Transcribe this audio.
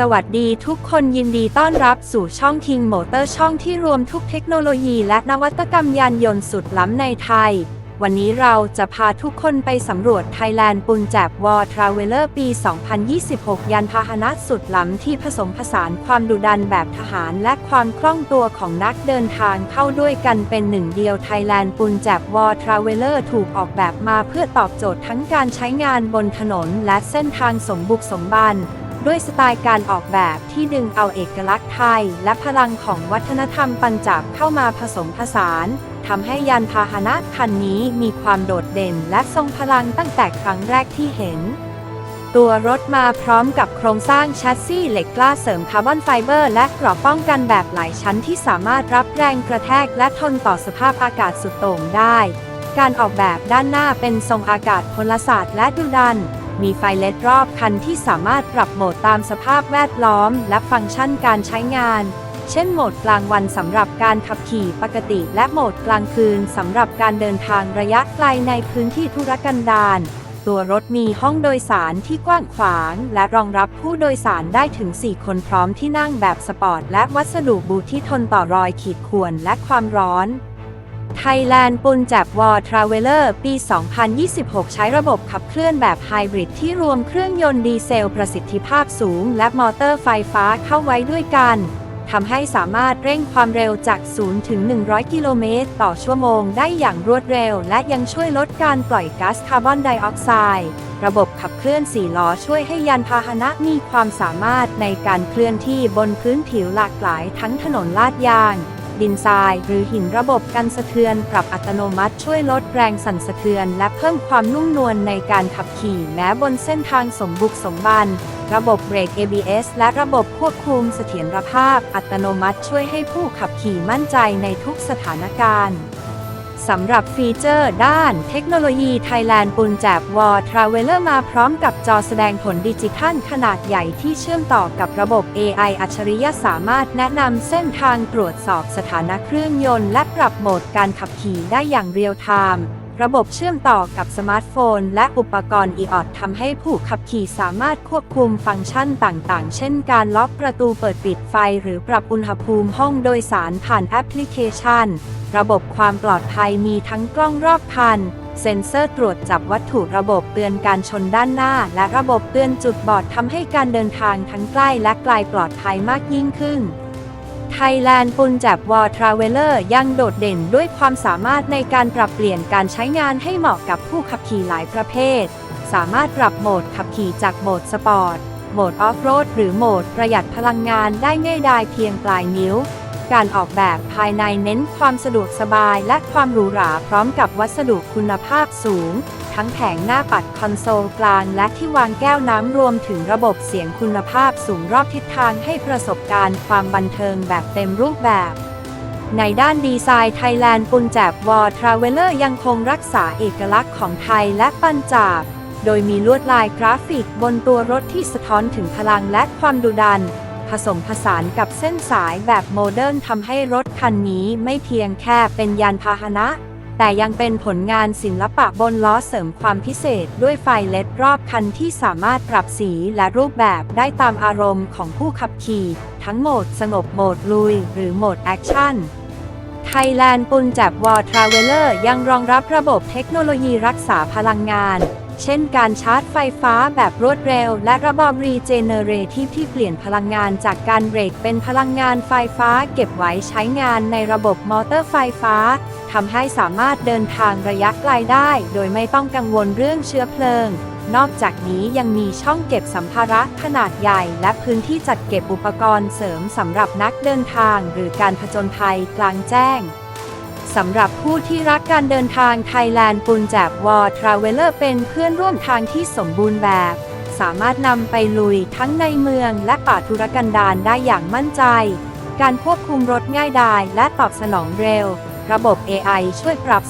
สวัสดีทุกคนยินดีต้อนรับสู่ช่อง King Motor ช่องที่รวมทุกเทคโนโลยีและนวัตกรรมยานยนต์สุดล้ำในไทย วันนี้เราจะพาทุกคนไปสำรวจ Thailand ปุนแจบวอ Traveler ปี 2026 ยานพาหนะสุดล้ำที่ผสมผสานความดุดันแบบทหารและความคล่องตัวของนักเดินทางเข้าด้วยกันเป็นหนึ่งเดียว Thailand ปุนแจบวอ Traveler ถูกออกแบบมาเพื่อตอบโจทย์ทั้งการใช้งานบนถนนและเส้นทางสมบุกสมบัน ด้วยสไตล์การออกแบบที่ดึงเอาเอกลักษณ์ไทย และพลังของวัฒนธรรมปัญจาบเข้ามาผสมผสานทำให้ยานพาหนะคันนี้มีความโดดเด่นและทรงพลังตั้งแต่ครั้งแรกที่เห็น ตัวรถมาพร้อมกับโครงสร้างแชสซีเหล็กกล้าเสริมคาร์บอนไฟเบอร์ และกรอบป้องกันแบบหลายชั้นที่สามารถรับแรงกระแทกและทนต่อสภาพอากาศสุดโต่งได้ การออกแบบด้านหน้าเป็นทรงอากาศพลศาสตร์และดุดัน มีไฟเลดรอบคันที่สามารถปรับโหมดตามสภาพแวดล้อม และฟังก์ชันการใช้งาน เช่นโหมดกลางวันสำหรับการขับขี่ปกติ และโหมดกลางคืนสำหรับการเดินทางระยะไกลในพื้นที่ธุรกันดารตัวรถมีห้องโดยสารที่กว้างขวาง และรองรับผู้โดยสารได้ถึง 4 คนพร้อมที่นั่งแบบสปอร์ต และวัสดุบูที่ทนต่อรอยขีดข่วนและความร้อน Thailand ปุนแจบวอ Traveler ปี 2026 ใช้ระบบขับเคลื่อนแบบไฮบริดที่รวมเครื่องยนต์ดีเซลประสิทธิภาพสูง และมอเตอร์ไฟฟ้าเข้าไว้ด้วยกันทำให้สามารถเร่งความเร็วจาก 0 ถึง 100 กิโลเมตร ต่อชั่วโมงได้อย่างรวดเร็ว และยังช่วยลดการปล่อยก๊าซคาร์บอนไดออกไซด์ระบบขับเคลื่อน4ล้อช่วยให้ยานพาหนะมีความสามารถในการเคลื่อนที่บนพื้นผิวหลากหลายทั้งถนนลาดยาง ดินทราย หรือหินระบบกันสะเทือนปรับอัตโนมัติช่วยลดแรงสั่นสะเทือน และเพิ่มความนุ่มนวลในการขับขี่แม้บนเส้นทางสมบุกสมบัน ระบบเบรก ABS และระบบควบคุมเสถียรภาพ อัตโนมัติช่วยให้ผู้ขับขี่มั่นใจในทุกสถานการณ์ สำหรับฟีเจอร์ด้านเทคโนโลยี Thailand ปุนแจบวอทราเวลเลอร์มาพร้อมกับจอแสดงผลดิจิทัลขนาดใหญ่ที่เชื่อมต่อกับระบบ AI อัจฉริยะสามารถแนะนำเส้นทางตรวจสอบสถานะเครื่องยนต์ และปรับโหมดการขับขี่ได้อย่างเรียลไทม์ ระบบเชื่อมต่อกับสมาร์ทโฟน และอุปกรณ์ e-ot ทำให้ผู้ขับขี่สามารถควบคุมฟังก์ชันต่างๆ เช่นการล็อกประตูเปิดปิดไฟ หรือปรับอุณหภูมิห้องโดยสารผ่านแอปพลิเคชัน ระบบความปลอดภัยมีทั้งกล้องรอบคัน เซ็นเซอร์ตรวจจับวัตถุระบบเตือนการชนด้านหน้า และระบบเตือนจุดบอดทำให้การเดินทางทั้งใกล้และไกลปลอดภัยมากยิ่งขึ้น Thailand ปุนแจบวอ Traveler ยังโดดเด่นด้วยความสามารถในการปรับเปลี่ยนการใช้งานให้เหมาะกับผู้ขับขี่หลายประเภท สามารถปรับโหมดขับขี่จากโหมดสปอร์ต โหมดออฟโรดหรือโหมดประหยัดพลังงานได้ง่ายดายเพียงปลายนิ้ว การออกแบบภายในเน้นความสะดวกสบายและความหรูหราพร้อมกับวัสดุคุณภาพสูง ทั้งแผงหน้าปัดคอนโซลกลางและที่วางแก้วน้ำรวมถึงระบบเสียงคุณภาพสูงรอบทิศทางให้ประสบการณ์ความบันเทิงแบบเต็มรูปแบบ ในด้านดีไซน์ Thailand ปุนแจบวอ Traveler ยังคงรักษาเอกลักษณ์ของไทยและปัญจาบ โดยมีลวดลายกราฟิกบนตัวรถที่สะท้อนถึงพลังและความดุดันผสมผสานกับเส้นสายแบบโมเดิร์นทำให้รถคันนี้ไม่เพียงแค่เป็นยานพาหนะ แต่ยังเป็นผลงานศิลปะบนล้อเสริมความพิเศษด้วยไฟเลดรอบคันที่สามารถปรับสีและรูปแบบได้ตามอารมณ์ของผู้ขับขี่ ทั้งโหมดสงบโหมดลุย หรือโหมดแอคชั่น Thailand ปุนจับวอร์ทรเวลเลอร์ยังรองรับระบบเทคโนโลยีรักษาพลังงาน เช่นการชาร์จไฟฟ้าแบบรวดเร็ว และระบบรีเจเนเรทีฟที่เปลี่ยนพลังงานจากการเบรกเป็นพลังงานไฟฟ้าเก็บไว้ใช้งานในระบบมอเตอร์ไฟฟ้าทำให้สามารถเดินทางระยะไกลได้ โดยไม่ต้องกังวลเรื่องเชื้อเพลิง นอกจากนี้ยังมีช่องเก็บสัมภาระขนาดใหญ่ และพื้นที่จัดเก็บอุปกรณ์เสริมสำหรับนักเดินทาง หรือการผจญภัยกลางแจ้ง สำหรับผู้ที่รักการเดินทาง Thailand ปุนแจบวอร์ทราเวลเป็นเพื่อนร่วมทางที่สมบูรณ์แบบ สามารถนำไปลุยทั้งในเมืองและป่าธุรกันดารได้อย่างมั่นใจ การควบคุมรถง่ายดายและตอบสนองเร็ว ระบบ AI ช่วยปรับ